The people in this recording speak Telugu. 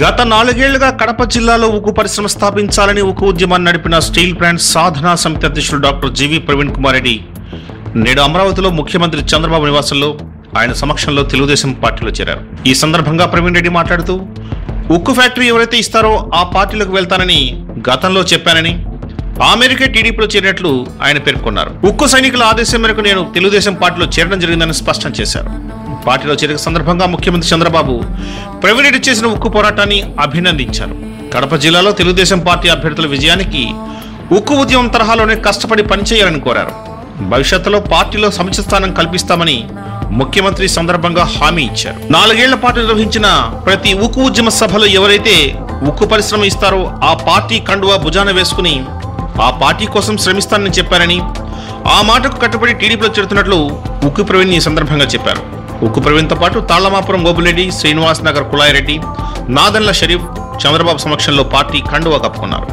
గత నాలుగేళ్ళుగా కడప జిల్లాలో ఉక్కు పరిశ్రమ స్థాపించాలని ఉక్కు ఉద్యమాన్ని నడిపిన స్టీల్ ప్లాంట్ సాధనా సమితి అధ్యక్షుడు doctor G V Praveen Kumar Reddy. నేడు అమరావతిలో ముఖ్యమంత్రి చంద్రబాబు నివాసంలో ఆయన సమక్షంలో తెలుగుదేశం పార్టీలో చేరారు. ఈ సందర్భంగా ప్రవీణ్ రెడ్డి మాట్లాడుతూ ఉక్కు ఫ్యాక్టరీ ఎవరైతే ఇస్తారో ఆ పార్టీలోకి వెళ్తానని గతంలో చెప్పానని ఆ మేరకే టీడీపీలో చేరినట్లు ఆయన పేర్కొన్నారు. ఉక్కు సైనికుల ఆదేశం మేరకు నేను తెలుగుదేశం పార్టీలో చేరడం జరిగిందని స్పష్టం చేశారు. పార్టీలో చేరిక సందర్భంగా ముఖ్యమంత్రి చంద్రబాబు ప్రవీణ్ చేసిన ఉక్కు పోరాటాన్ని అభినందించారు. కడప జిల్లాలో తెలుగుదేశం పార్టీ అభ్యర్థుల విజయానికి ఉక్కు ఉద్యమం తరహాలోనే కష్టపడి పనిచేయాలని కోరారు. భవిష్యత్తులో పార్టీలో సముచిత స్థానం కల్పిస్తామని ముఖ్యమంత్రి సందర్భంగా హామీ ఇచ్చారు. నాలుగేళ్ళ పాటు నిర్వహించిన ప్రతి ఉక్కు ఉద్యమ సభలో ఎవరైతే ఉక్కు పరిశ్రమ ఇస్తారో ఆ పార్టీ కండువా భుజాన వేసుకుని ఆ పార్టీ కోసం శ్రమిస్తానని చెప్పారని ఆ మాటకు కట్టుబడి టీడీపీలో చేరుతున్నట్లు ఉక్కు ప్రవీణ్ ఈ సందర్భంగా చెప్పారు. ఉక్కు ప్రవీణ్తో పాటు తాళ్ళమాపురం గోబులరెడ్డి శ్రీనివాస్ నగర్ కులాయిరెడ్డి నాదన్ల షరీఫ్ చంద్రబాబు సమక్షంలో పార్టీ కండువా కప్పుకున్నారు.